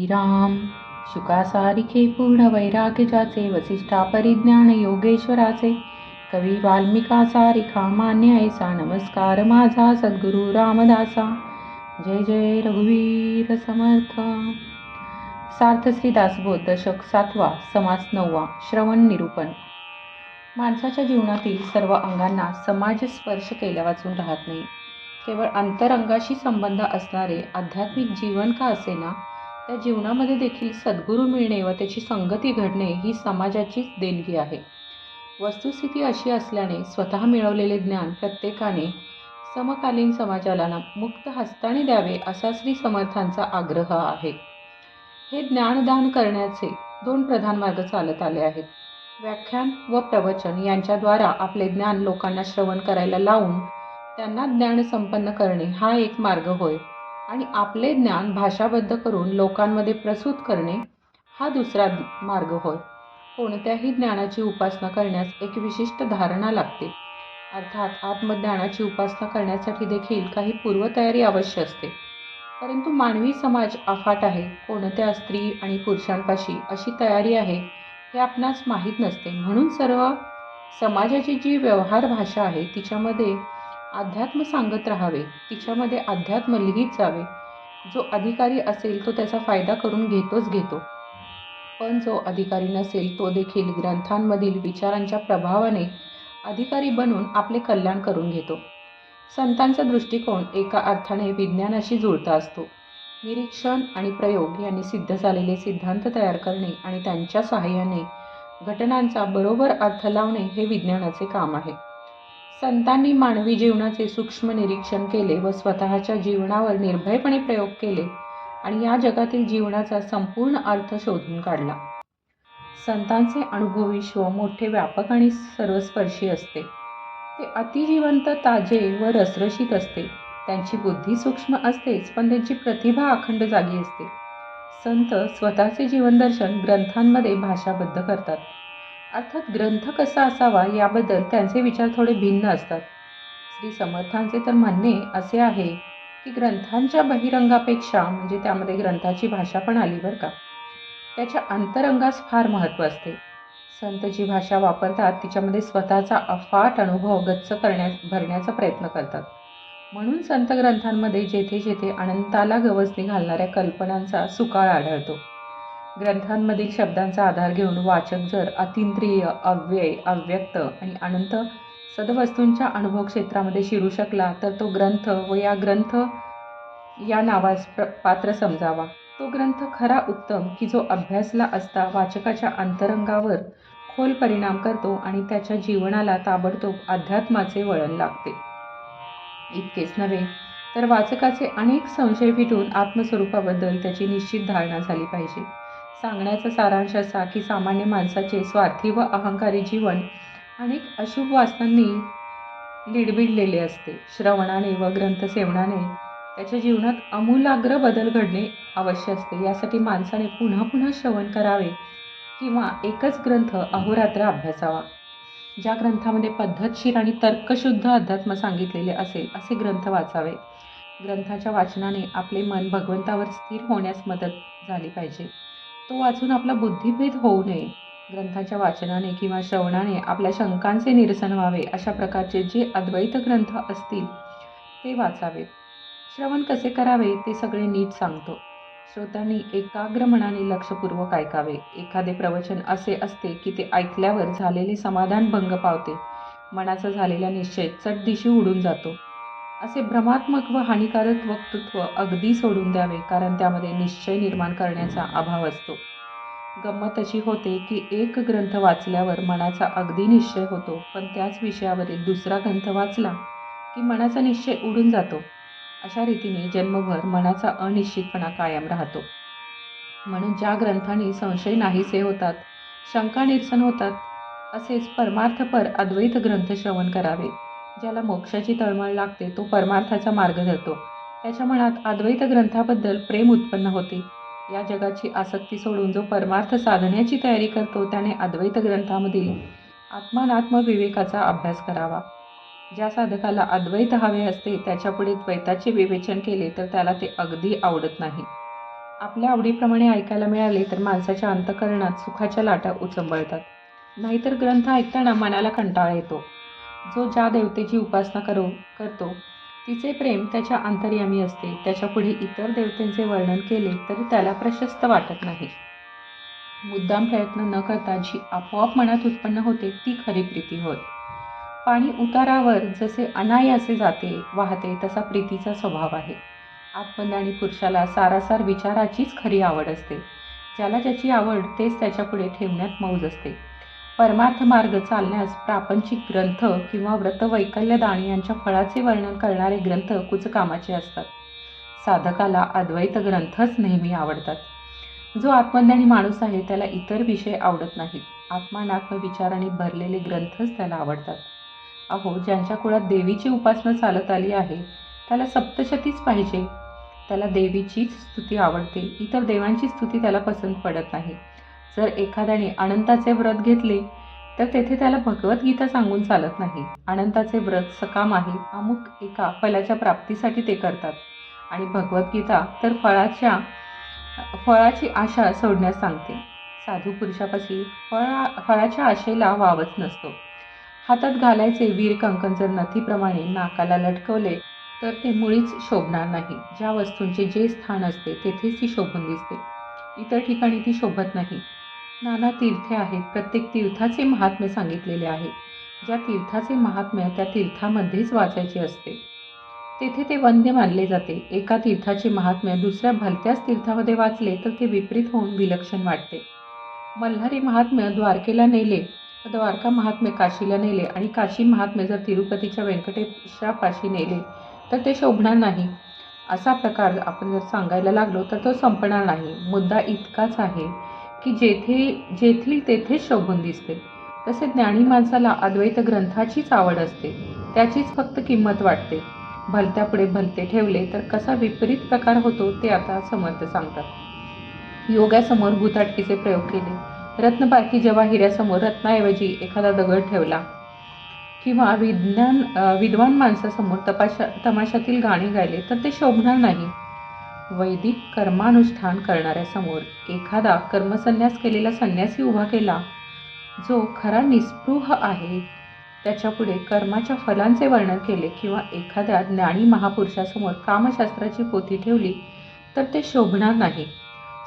श्रीराम। शुकासारिखे पूर्ण वैराग्य ज्याचे वसिष्ठा परिज्ञान योगेश्वराचे। कवी वाल्मिका सारिखा मान्य ऐसा नमस्कार माझा सद्गुरू रामदासा। जय जय रघुवीर समर्थ। सार्थश्री दासबोध दशक सातवा समास नववा श्रवण निरूपण। माणसाच्या जीवनातील सर्व अंगांना समाज स्पर्श केल्या वाचून राहत नाही. केवळ अंतरंगाशी संबंध असणारे आध्यात्मिक जीवन का असेना त्या जीवनामध्ये देखील सद्गुरू मिळणे व त्याची संगती घडणे ही समाजाचीच देणगी आहे. वस्तुस्थिती अशी असल्याने स्वतः मिळवलेले ज्ञान प्रत्येकाने समकालीन समाजाला ना मुक्त हस्ताने द्यावे असा श्री समर्थांचा आग्रह आहे. हे ज्ञानदान करण्याचे दोन प्रधान मार्ग चालत आले आहेत. व्याख्यान व प्रवचन यांच्याद्वारा आपले ज्ञान लोकांना श्रवण करायला लावून त्यांना ज्ञान संपन्न करणे हा एक मार्ग होय. आणि आपले ज्ञान भाषाबद्ध करून लोकांमध्ये प्रसूत करणे हा दुसरा मार्ग होय. कोणत्याही ज्ञानाची उपासना करण्यास एक विशिष्ट धारणा लागते. अर्थात आत्मज्ञानाची उपासना करण्यासाठी देखील काही पूर्वतयारी अवश्य असते. परंतु मानवी समाज अफाट आहे. कोणत्या स्त्री आणि पुरुषांपाशी अशी तयारी आहे हे आपणास माहीत नसते. म्हणून सर्व समाजाची जी व्यवहार भाषा आहे तिच्यामध्ये अध्यात्म सांगत राहावे. तिच्यामध्ये अध्यात्म लिहित जावे. जो अधिकारी असेल तो त्याचा फायदा करून घेतोच घेतो. पण जो अधिकारी नसेल तो देखील ग्रंथांमधील विचारांच्या प्रभावाने अधिकारी बनून आपले कल्याण करून घेतो. संतांचा दृष्टिकोन एका अर्थाने विज्ञानाशी जुळता असतो. निरीक्षण आणि प्रयोग यांनी सिद्ध झालेले सिद्धांत तयार करणे आणि त्यांच्या सहाय्याने घटनांचा बरोबर अर्थ लावणे हे विज्ञानाचे काम आहे. संतांनी मानवी जीवनाचे सूक्ष्म निरीक्षण केले व स्वतःच्या जीवनावर निर्भयपणे प्रयोग केले आणि या जगातील जीवनाचा संपूर्ण अर्थ शोधून काढला. संतांचे अनुभव विश्व मोठे व्यापक आणि सर्वस्पर्शी असते. ते अतिजिवंत ताजे व रसरशीत असते. त्यांची बुद्धी सूक्ष्म असतेच पण त्यांची प्रतिभा अखंड जागी असते. संत स्वतःचे जीवनदर्शन ग्रंथांमध्ये भाषाबद्ध करतात. अर्थात ग्रंथ कसा असावा याबद्दल त्यांचे विचार थोडे भिन्न असतात. श्री समर्थांचे तर म्हणणे असे आहे की ग्रंथांच्या बहिरंगापेक्षा म्हणजे त्यामध्ये ग्रंथाची भाषा पण आली बरं का त्याच्या अंतरंगास फार महत्त्व असते. संत जी भाषा वापरतात तिच्यामध्ये स्वतःचा अफाट अनुभव गच्च करण्या भरण्याचा प्रयत्न करतात. म्हणून संत ग्रंथांमध्ये जेथे जेथे अनंताला गवसणी घालणाऱ्या कल्पनांचा सुकाळ आढळतो. ग्रंथांमधील शब्दांचा आधार घेऊन वाचक जर अतिंद्रिय अव्यय अव्यक्त आणि अनंत सदवस्तूंच्या अनुभव क्षेत्रामध्ये शिरू शकला तर तो ग्रंथ व या ग्रंथ या नावास प्र पात्र समजावा. तो ग्रंथ खरा उत्तम की जो अभ्यासला असता वाचकाच्या अंतरंगावर खोल परिणाम करतो आणि त्याच्या जीवनाला ताबडतोब अध्यात्माचे वळण लागते. इतकेच नव्हे तर वाचकाचे अनेक संशय फिटून आत्मस्वरूपाबद्दल त्याची निश्चित धारणा झाली पाहिजे. सांगण्याचा सारांश असा की सामान्य माणसाचे स्वार्थी व अहंकारी जीवन अनेक अशुभ वासनांनी लिडबिडलेले असते. श्रवणाने व ग्रंथ सेवनाने त्याच्या जीवनात अमूलाग्र बदल घडणे अवश्य असते. यासाठी माणसाने पुन्हा पुन्हा श्रवण करावे किंवा एकच ग्रंथ अहोरात्र अभ्यासावा. ज्या ग्रंथामध्ये पद्धतशीर आणि तर्कशुद्ध अध्यात्म सांगितलेले असेल असे ग्रंथ वाचावे. ग्रंथाच्या वाचनाने आपले मन भगवंतावर स्थिर होण्यास मदत झाली पाहिजे. तो वाचून आपला बुद्धिभेद होऊ नये. ग्रंथाच्या वाचनाने किंवा श्रवणाने आपल्या शंकांचे निरसन व्हावे अशा प्रकारचे जे अद्वैत ग्रंथ असतील ते वाचावेत श्रवण कसे करावे ते सगळे नीट सांगतो. श्रोत्यांनी एकाग्र मनाने लक्षपूर्वक ऐकावे. एखादे प्रवचन असे असते की ते ऐकल्यावर झालेले समाधान भंग पावते. मनाचा झालेला निश्चय चटदिशी उडून जातो. असे भ्रमात्मक व हानिकारक वक्तृत्व अगदी सोडून द्यावे कारण त्यामध्ये निश्चय निर्माण करण्याचा अभाव असतो. गंमत अशी होते की एक ग्रंथ वाचल्यावर मनाचा अगदी निश्चय होतो पण त्याच विषयावरील दुसरा ग्रंथ वाचला की मनाचा निश्चय उडून जातो. अशा रीतीने जन्मभर मनाचा अनिश्चितपणा कायम राहतो. म्हणून ज्या ग्रंथांनी संशय नाहीसे होतात शंका निरसन होतात असेच परमार्थपर अद्वैत ग्रंथ श्रवण करावे. ज्याला मोक्षाची तळमळ लागते तो परमार्थाचा मार्ग धरतो. त्याच्या मनात अद्वैत ग्रंथाबद्दल प्रेम उत्पन्न होते. या जगाची आसक्ती सोडून जो परमार्थ साधण्याची तयारी करतो त्याने अद्वैत ग्रंथामधील आत्मानात्म विवेकाचा अभ्यास करावा. ज्या साधकाला अद्वैत हवे असते त्याच्यापुढे द्वैताचे विवेचन केले तर त्याला ते अगदी आवडत नाही. आपल्या आवडीप्रमाणे ऐकायला मिळाले तर माणसाच्या अंतकरणात सुखाच्या लाटा उचंबळतात. नाहीतर ग्रंथ ऐकताना मनाला कंटाळा येतो. जो ज्या देवतेची उपासना करो करतो तिचे प्रेम त्याच्या अंतर्यामी असते. त्याच्यापुढे इतर देवतेंचे वर्णन केले तरी त्याला प्रशस्त वाटत नाही. मुद्दाम प्रयत्न न करता जी आपोआप मनात उत्पन्न होते ती खरी प्रीती होय. पाणी उतारावर जसे अनायासे जाते वाहते तसा प्रीतीचा स्वभाव आहे. आत्मज्ञानी पुरुषाला सारासार विचाराचीच खरी आवड असते. ज्याला ज्याची आवड तेच त्याच्यापुढे ठेवण्यात मौज असते. परमार्थ मार्ग चालण्यास प्रापंचिक ग्रंथ किंवा व्रतवैकल्यदान यांच्या फळाचे वर्णन करणारे ग्रंथ कुचकामाचे असतात. साधकाला अद्वैत ग्रंथच नेहमी आवडतात. जो आत्मज्ञानी माणूस आहे त्याला इतर विषय आवडत नाहीत. आत्मानात्म विचाराने भरलेले ग्रंथच त्याला आवडतात. अहो ज्यांच्या कुळात देवीची उपासना चालत आली आहे त्याला सप्तशतीच पाहिजे. त्याला देवीचीच स्तुती आवडते इतर देवांची स्तुती त्याला पसंत पडत नाही. जर एखाद्याने अनंताचे व्रत घेतले तर तेथे त्याला भगवद्गीता सांगून चालत नाही. अनंताचे व्रत सकाम आहे अमुक एका फलाच्या प्राप्तीसाठी ते करतात. आणि भगवद्गीता तर फळाच्या फळाची आशा सोडण्यास सांगते. साधू पुरुषापाशी फळा फळाच्या आशेला वावच नसतो. हातात घालायचे वीर कंकण जर नथीप्रमाणे नाकाला लटकवले तर ते मुळीच शोभणार नाही. ज्या वस्तूंचे जे स्थान असते तेथेच ती शोभून दिसते. इतर ठिकाणी ती शोभत नाही. नाना तीर्थे आहेत. प्रत्येक तीर्थाचे महात्म्य सांगितलेले आहे. ज्या तीर्थाचे महात्म्य त्या तीर्थामध्येच वाचायचे असते. तेथे ते वंद्य मानले जाते. एका तीर्थाचे महात्म्य दुसऱ्या भलत्याच तीर्थामध्ये वाचले तर ते विपरीत होऊन विलक्षण वाटते. मल्हारी महात्म्य द्वारकेला नेले द्वारका महात्म्य काशीला नेले आणि काशी महात्म्य जर तिरुपतीच्या व्यंकटेशापाशी नेले तर ते शोभणार नाही. असा प्रकार आपण जर सांगायला लागलो तर तो संपणार नाही. मुद्दा इतकाच आहे. की जेथे जेथील तेथेच शोभून दिसते. तसे ज्ञानी माणसाला अद्वैत ग्रंथाचीच आवड असते. त्याचीच फक्त किंमत वाटते. भलत्यापुढे भलते ठेवले तर कसा विपरीत प्रकार होतो ते आता समर्थ सांगतात. योगासमोर भूताटकीचे प्रयोग केले. रत्नपारखी जेव्हा हिऱ्यासमोर रत्नाऐवजी एखादा दगड ठेवला किंवा विज्ञान विद्वान माणसासमोर तपाशा तमाशातील गाणे गायले तर ते शोभणार नाही. वैदिक कर्मानुष्ठान करणाऱ्यासमोर एखादा कर्मसन्यास केलेला संन्यासी उभा केला जो खरा निस्पृह आहे त्याच्यापुढे कर्माच्या फलांचे वर्णन केले किंवा एखाद्या ज्ञानी महापुरुषासमोर कामशास्त्राची पोथी ठेवली तर ते शोभणार नाही.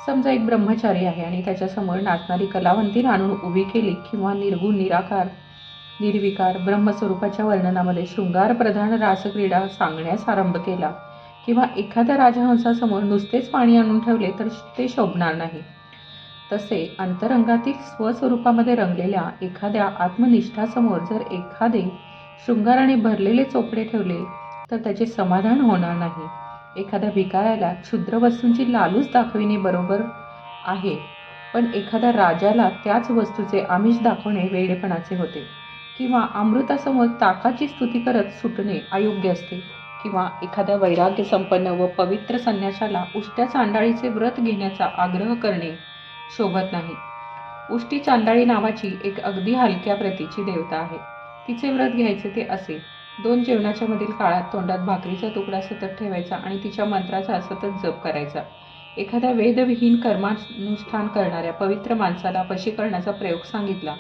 समजा एक ब्रह्मचारी आहे आणि त्याच्यासमोर नाचणारी कलावंती आणून उभी केली किंवा निर्गुण निराकार निर्विकार ब्रह्मस्वरूपाच्या वर्णनामध्ये शृंगारप्रधान रासक्रीडा सांगण्यास आरंभ केला. किंवा एखाद्या राजहंसासमोर नुसतेच पाणी आणून ठेवले तर ते शोभणार नाही. तसे अंतरंगातील स्वस्वरूपामध्ये रंगलेल्या एखाद्या आत्मनिष्ठासमोर जर एखादे शृंगाराने भरलेले चोपडे ठेवले तर त्याचे समाधान होणार नाही. एखाद्या भिकाऱ्याला क्षुद्र वस्तूंची लालूच दाखविणे बरोबर आहे पण एखाद्या राजाला त्याच वस्तूचे आमिष दाखवणे वेडेपणाचे होते किंवा अमृतासमोर ताकाची स्तुती करत सुटणे अयोग्य असते. किंवा एखाद्या वैराग्य संपन्न व पवित्र संन्याशाला उष्ट्या चांडाळीचे व्रत घेण्याचा आग्रह करणे शोभत नाही. उष्टी चांडाळी नावाची एक अगदी हलक्या प्रतीची देवता आहे. तिचे व्रत घ्यायचे ते असे. दोन जेवणाच्या मधील काळात तोंडात भाकरीचा तुकडा सतत ठेवायचा आणि तिच्या मंत्राचा सतत जप करायचा. एखाद्या वेदविहीन कर्मानुष्ठान करणाऱ्या पवित्र माणसाला वशीकरणाचा प्रयोग सांगितला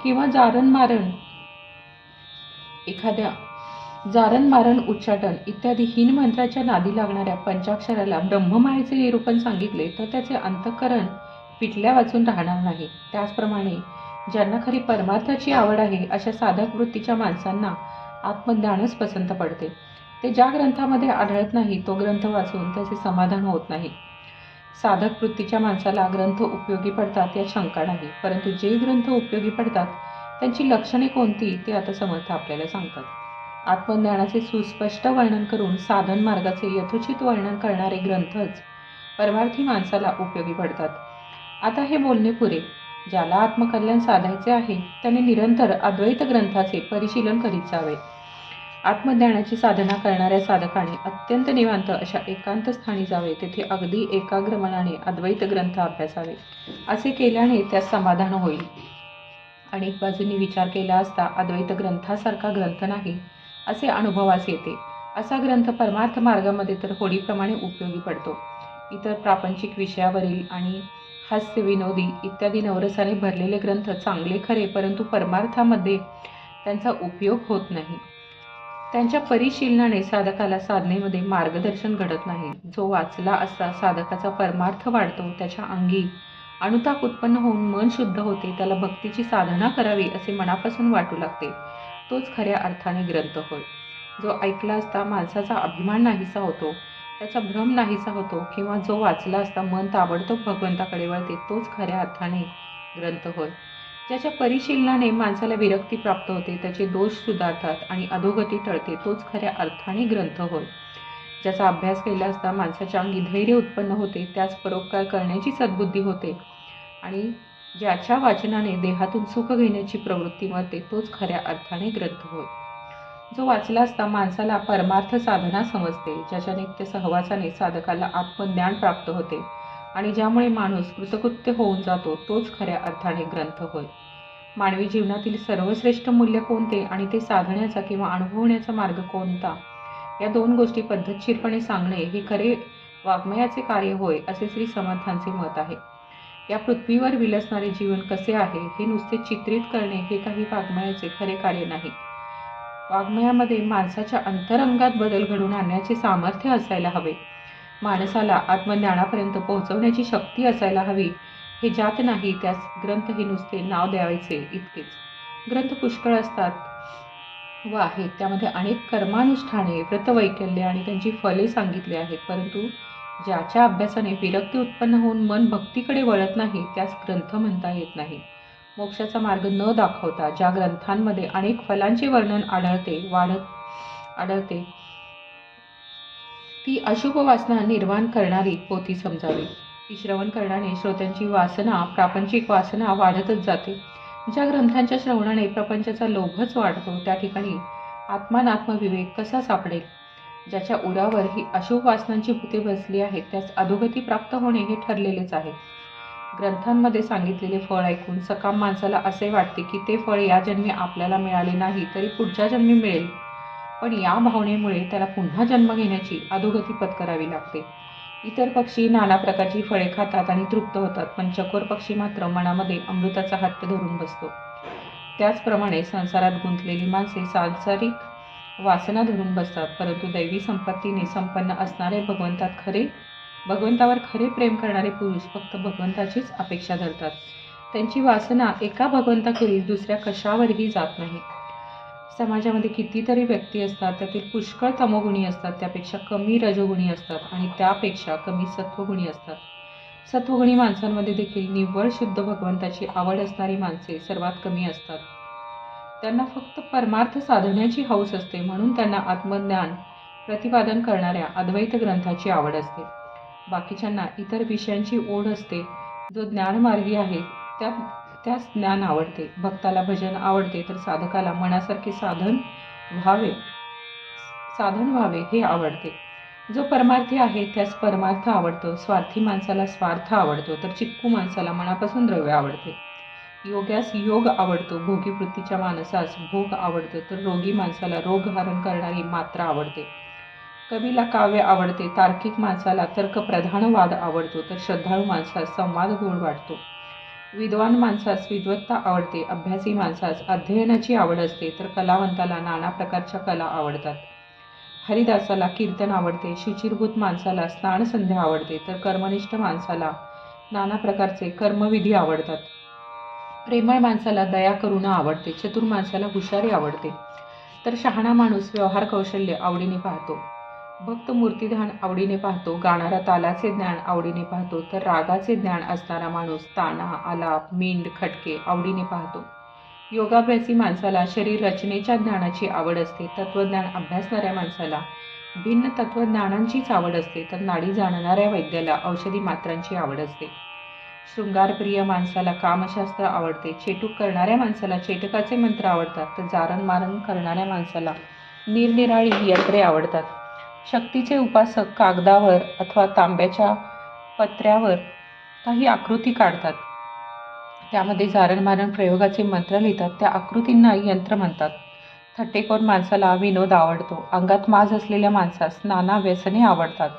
किंवा जारण मारण एखाद्या जारण मारण उच्चाटन इत्यादी हीन मंत्राच्या नादी लागणाऱ्या पंचाक्षराला ब्रह्ममायेचे निरूपण सांगितले तर त्याचे अंतःकरण पिटल्या वाचून राहणार नाही. त्याचप्रमाणे ज्यांना खरी परमार्थाची आवड आहे अशा साधक वृत्तीच्या माणसांना आत्मज्ञानच पसंत पडते. ते ज्या ग्रंथामध्ये आढळत नाही तो ग्रंथ वाचून त्याचे समाधान होत नाही. साधक वृत्तीच्या माणसाला ग्रंथ उपयोगी पडतात या शंका नाही परंतु जे ग्रंथ उपयोगी पडतात त्यांची लक्षणे कोणती ते आता समर्थ आपल्याला सांगतात. आत्मज्ञानाचे सुस्पष्ट वर्णन करून साधन मार्गाचे यथोचित वर्णन करणारे ग्रंथच परमार्थी माणसाला उपयोगी पडतात. आता हे बोलणे पुरे. ज्याला आत्मकल्याण साधायचे आहे त्याने निरंतर अद्वैत ग्रंथाचे परिशीलन करीत जावे. आत्मज्ञानाची साधना करणाऱ्या साधकाने अत्यंत निवांत अशा एकांत स्थानी जावे तेथे अगदी एकाग्र मनाने अद्वैत ग्रंथ अभ्यासावे. असे केल्याने त्यास समाधान होईल. अनेक बाजूंनी विचार केला असता अद्वैत ग्रंथासारखा ग्रंथ नाही असे अनुभवास येते. असा ग्रंथ परमार्थ मार्गामध्ये तर होडीप्रमाणे उपयोगी पडतो. इतर प्रापंचिक विषयावरील आणि हास्य विनोदी इत्यादी नवरसाने भरलेले ग्रंथ चांगले खरे परंतु परमार्थामध्ये त्यांचा उपयोग होत नाही. त्यांच्या परिशीलनाने साधकाला साधनेमध्ये मार्गदर्शन घडत नाही. जो वाचला असता साधकाचा परमार्थ वाढतो त्याच्या अंगी अनुताप उत्पन्न होऊन मन शुद्ध होते त्याला भक्तीची साधना करावी असे मनापासून वाटू लागते. तोच खऱ्या अर्थाने ग्रंथ होय. जो ऐकला असता माणसाचा अभिमान नाहीसा होतो त्याचा भ्रम नाहीसा होतो किंवा जो वाचला असता मन ताबडतोब भगवंताकडे वळते तोच खऱ्या अर्थाने ग्रंथ होय. ज्याच्या परिशीलनाने माणसाला विरक्ती प्राप्त होते त्याचे दोष सुधारतात आणि अधोगती टळते तोच खऱ्या अर्थाने ग्रंथ होय. ज्याचा अभ्यास केला असता माणसाच्या अंगी धैर्य उत्पन्न होते त्याच परोपकार करण्याची सद्बुद्धी होते. आणि ज्याच्या वाचनाने देहातून सुख घेण्याची प्रवृत्ती मरते तोच खऱ्या अर्थाने ग्रंथ होय. जो वाचला असता माणसाला परमार्थ साधना समजते ज्याच्या नित्य सहवासाने साधकाला आत्मज्ञान प्राप्त होते आणि ज्यामुळे माणूस कृतकृत्य होऊन जातो तोच खऱ्या अर्थाने ग्रंथ होय. मानवी जीवनातील सर्वश्रेष्ठ मूल्य कोणते आणि ते साधण्याचा किंवा अनुभवण्याचा मार्ग कोणता? या दोन गोष्टी पद्धतशीरपणे सांगणे हे खरे वाङ्मयाचे कार्य होय असे श्री समर्थांचे मत आहे. या पृथ्वीवर विलसणारे जीवन कसे आहे हे नुसते चित्रित करणे हे काही वाङ्मयाचे खरे कार्य नाही. वाङ्मयामध्ये माणसाच्या अंतरंगात बदल घडवून आणण्याचे सामर्थ्य असायला हवे. माणसाला आत्मज्ञानापर्यंत पोहोचवण्याची शक्ती असायला हवी. हे जात नाही त्यास ग्रंथ हे नुसते नाव द्यावायचे इतकेच. ग्रंथ पुष्कळ असतात व आहेत. त्यामध्ये अनेक कर्मानुष्ठाने व्रतवैकल्य आणि त्यांची फले सांगितली आहेत. परंतु ज्याच्या अभ्यासाने विरक्ती उत्पन्न होऊन मन भक्तीकडे वळत नाही त्यास ग्रंथ म्हणता येत नाही. मोक्षाचा मार्ग न दाखवता ज्या ग्रंथांमध्ये अनेक फलांचे वर्णन आढळते वाढत आढळते ती अशुभ वासना निर्माण करणारी पोथी समजावी. ती श्रवण करण्याने श्रोत्यांची वासना प्रापंचिक वासना वाढतच जाते. ज्या ग्रंथांच्या श्रवणाने प्रपंचाचा लोभच वाढतो त्या ठिकाणी आत्मानात्मविवेक कसा सापडेल? ज्याच्या उरावर ही अशुभ वासनांची भूते बसली आहेत त्यास अधोगती प्राप्त होणे हे ठरलेलेच आहे. ग्रंथांमध्ये सांगितलेले फळ ऐकून सकाम माणसाला असे वाटते की ते फळ या जन्मी आपल्याला मिळाले नाही तरी पुढच्या जन्मी मिळेल. पण या भावनेमुळे त्याला पुन्हा जन्म घेण्याची अधोगती पत्करावी लागते. इतर पक्षी नाना प्रकारची फळे खातात आणि तृप्त होतात पण चकोर पक्षी मात्र मनामध्ये अमृताचा हत्त धरून बसतो. त्याचप्रमाणे संसारात गुंतलेली माणसे सांसारिक वासना धरून बसतात परंतु दैवी संपत्तीने संपन्न असणारे भगवंतात खरे भगवंतावर खरे प्रेम करणारे पुरुष फक्त भगवंताचीच अपेक्षा धरतात. त्यांची वासना एका भगवंताखेरीज दुसऱ्या कशावरही जात नाही. समाजामध्ये कितीतरी व्यक्ती असतात त्यातील पुष्कळ तमोगुणी असतात त्यापेक्षा कमी रजोगुणी असतात आणि त्यापेक्षा कमी सत्वगुणी असतात. सत्वगुणी माणसांमध्ये देखील निव्वळ शुद्ध भगवंताची आवड असणारी माणसे सर्वात कमी असतात. त्यांना फक्त परमार्थ साधण्याची हौस असते म्हणून त्यांना आत्मज्ञान प्रतिपादन करणाऱ्या अद्वैत ग्रंथाची आवड असते. बाकीच्यांना इतर विषयांची ओढ असते. जो ज्ञानमार्गी आहे त्या त्यास ज्ञान आवडते. भक्ताला भजन आवडते तर साधकाला मनासारखे साधन व्हावे साधन व्हावे हे आवडते. जो परमार्थी आहे त्यास परमार्थ आवडतो. स्वार्थी माणसाला स्वार्थ आवडतो तर चिक्कू माणसाला मनापासून द्रव्य आवडते. योग्यास योग आवडतो. भोगी वृत्तीच्या माणसास भोग आवडतो. तर रोगी माणसाला रोगहरण करणारी मात्रा आवडते. कवीला काव्य आवडते. तार्किक माणसाला तर्कप्रधान वाद आवडतो. तर श्रद्धाळू माणसास संवाद गोड वाटतो. विद्वान माणसास विद्वत्ता आवडते. अभ्यासी माणसास अध्ययनाची आवड असते. तर कलावंताला नाना प्रकारच्या कला आवडतात. हरिदासाला कीर्तन आवडते. शुचिरभूत माणसाला स्नानसंध्या आवडते. तर कर्मनिष्ठ माणसाला नाना प्रकारचे कर्मविधी आवडतात. प्रेमळ माणसाला दया करुणा आवडते चतुर माणसाला हुशारी आवडते. तर शहाणा माणूस व्यवहार कौशल्य आवडीने पाहतो. भक्त मूर्तिधान आवडीने पाहतो गाणारा तालाचे ज्ञान आवडीने पाहतो तर रागाचे ज्ञान असणारा माणूस ताना आलाप मिंड खटके आवडीने पाहतो. योगाभ्यासी माणसाला शरीर रचनेच्या ज्ञानाची आवड असते तत्त्वज्ञान अभ्यासणाऱ्या माणसाला भिन्न तत्त्वज्ञानांचीच आवड असते तर नाडी जाणणाऱ्या वैद्याला औषधी मात्रांची आवड असते. शृंगारप्रिय माणसाला कामशास्त्र आवडते. चेटूक करणाऱ्या माणसाला चेटकाचे मंत्र आवडतात. तर जारण मारण करणाऱ्या माणसाला निरनिराळी यंत्रे आवडतात. शक्तीचे उपासक कागदावर अथवा तांब्याच्या पत्र्यावर काही आकृती काढतात. त्यामध्ये जारणमारण प्रयोगाचे मंत्र लिहितात. त्या आकृतींना यंत्र म्हणतात. थट्टेखोर माणसाला विनोद आवडतो. अंगात माज असलेल्या माणसास नाना व्यसने आवडतात.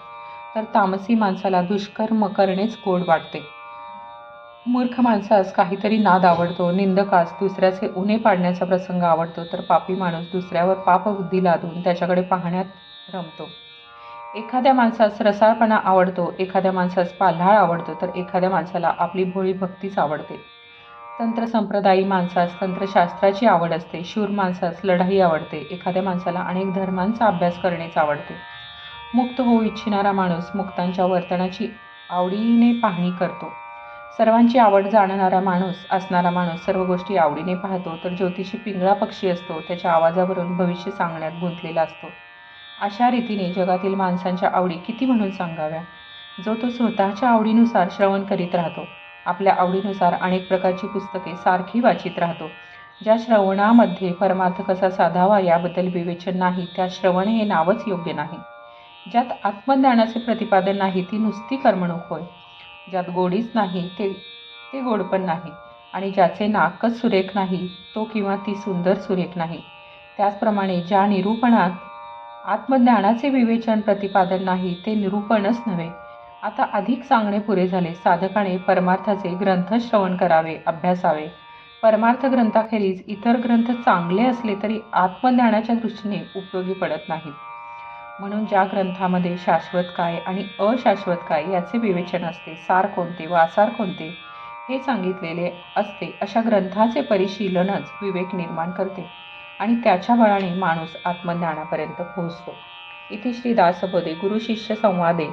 तर तामसी माणसाला दुष्कर्म करणेच गोड वाटते. मूर्ख माणसास काहीतरी नाद आवडतो निंदकास दुसऱ्याचे उणे पाडण्याचा प्रसंग आवडतो तर पापी माणूस दुसऱ्यावर पापबुद्धी लादून त्याच्याकडे पाहण्यात रमतो. एखाद्या माणसास रसाळपणा आवडतो एखाद्या माणसास पाल्हाळ आवडतो तर एखाद्या माणसाला आपली भोळी भक्तीच आवडते. तंत्र संप्रदायी माणसास तंत्रशास्त्राची आवड असते शूर माणसास लढाई आवडते एखाद्या माणसाला अनेक धर्मांचा अभ्यास करणेच आवडते. मुक्त होऊ इच्छिणारा माणूस मुक्तांच्या वर्तनाची आवडीने पाहणी करतो. सर्वांची आवड जाणणारा माणूस असणारा माणूस सर्व गोष्टी आवडीने पाहतो तर ज्योतिषी पिंगळा पक्षी असतो त्याच्या आवाजावरून भविष्य सांगण्यात गुंतलेला असतो. अशा रीतीने जगातील माणसांच्या आवडी किती म्हणून सांगाव्या? जो तो स्वतःच्या आवडीनुसार श्रवण करीत राहतो आपल्या आवडीनुसार अनेक प्रकारची पुस्तके सारखी वाचित राहतो. ज्या श्रवणामध्ये परमार्थ कसा साधावा याबद्दल विवेचन नाही त्या श्रवण हे नावच योग्य नाही. ज्यात आत्मज्ञानाचे प्रतिपादन नाही ती नुसती करमणूक होय. ज्यात गोडीच नाही ते ते गोड पण नाही. आणि ज्याचे नाकच सुरेख नाही तो किंवा ती सुंदर सुरेख नाही. त्याचप्रमाणे ज्या निरूपणात आत्मज्ञानाचे विवेचन प्रतिपादन नाही ते निरूपणच नव्हे. आता अधिक सांगणे पुरे झाले. साधकाने परमार्थाचे ग्रंथ श्रवण करावे अभ्यासावे. परमार्थ ग्रंथाखेरीज इतर ग्रंथ चांगले असले तरी आत्मज्ञानाच्या दृष्टीने उपयोगी पडत नाहीत. म्हणून ज्या ग्रंथामध्ये शाश्वत काय आणि अशाश्वत काय याचे विवेचन असते सार कोणते व आसार कोणते हे सांगितलेले असते अशा ग्रंथाचे परिशीलनच विवेक निर्माण करते आणि त्याच्या बळाने माणूस आत्मज्ञानापर्यंत पोहोचतो. इथे श्री गुरु गुरुशिष्य संवादे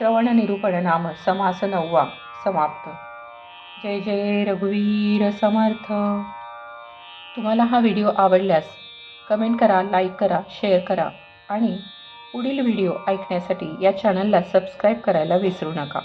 श्रवण निरूपण नाम समास नववा समाप्त. जय जय रघुवीर समर्थ. तुम्हाला हा व्हिडिओ आवडल्यास कमेंट करा लाईक करा शेअर करा आणि पुढील व्हिडिओ ऐकण्यासाठी या चॅनलला सबस्क्राईब करायला विसरू नका.